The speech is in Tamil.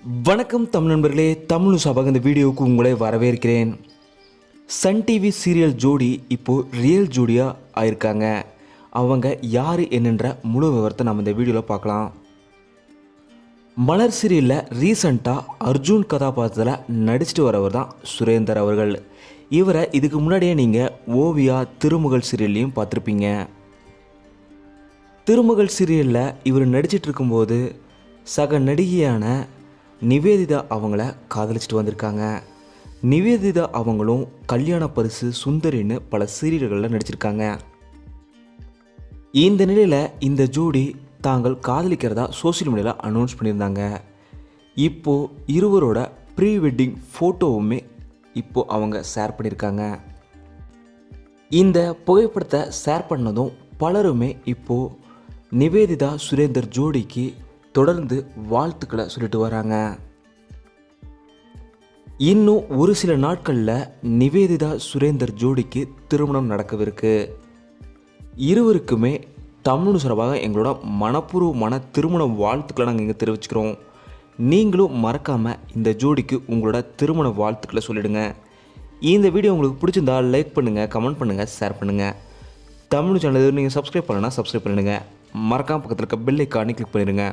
வணக்கம் தமிழ் நண்பர்களே தமிழ் சபாக இந்த வீடியோவுக்கு உங்களை வரவேற்கிறேன். சன் டிவி சீரியல் ஜோடி இப்போது ரியல் ஜோடியாக ஆயிருக்காங்க. அவங்க யார் என்னன்ற முழு விவரத்தை நம்ம இந்த வீடியோவில் பார்க்கலாம். மலர் சீரியலில் ரீசண்டாக அர்ஜுன் கதாபாத்திரத்தில் நடிச்சிட்டு வரவர் தான் சுரேந்தர் அவர்கள். இவரை இதுக்கு முன்னாடியே நீங்கள் ஓவியா திருமுகல் சீரியல்லையும் பார்த்துருப்பீங்க. திருமகள் சீரியலில் இவர் நடிச்சிட்டு இருக்கும்போது சக நடிகையான நிவேதிதா அவங்கள காதலிச்சிட்டு வந்திருக்காங்க. நிவேதிதா அவங்களும் கல்யாண பரிசு சுந்தரின்னு பல சீரியல்களில் நடிச்சிருக்காங்க. இந்த நிலையில் இந்த ஜோடி தாங்கள் காதலிக்கிறதா சோஷியல் மீடியாவில் அனௌன்ஸ் பண்ணியிருந்தாங்க. இப்போது இருவரோட ப்ரீ வெட்டிங் ஃபோட்டோவுமே இப்போது அவங்க ஷேர் பண்ணியிருக்காங்க. இந்த புகைப்படத்தை ஷேர் பண்ணதும் பலருமே இப்போது நிவேதிதா சுரேந்தர் ஜோடிக்கு தொடர்ந்து வாழ்த்துக்களை சொல்லிட்டு வராங்க. இன்னும் ஒரு சில நாட்களில் நிவேதிதா சுரேந்தர் ஜோடிக்கு திருமணம் நடக்கவிருக்கு. இருவருக்குமே தமிழ் சார்பாக எங்களோட மனப்பூர்வமான திருமண வாழ்த்துக்களை நாங்கள் இங்கே தெரிவிச்சுக்கிறோம். நீங்களும் மறக்காமல் இந்த ஜோடிக்கு உங்களோட திருமண வாழ்த்துக்களை சொல்லிடுங்க. இந்த வீடியோ உங்களுக்கு பிடிச்சிருந்தா லைக் பண்ணுங்கள் கமெண்ட் பண்ணுங்கள் ஷேர் பண்ணுங்கள் தமிழ் சேனல் நீங்கள் சப்ஸ்கிரைப் பண்ணலன்னா சப்ஸ்கிரைப் பண்ணிடுங்க. மறக்காம பக்கத்தில் இருக்க பெல் ஐக்கானே கிளிக் பண்ணிடுங்க.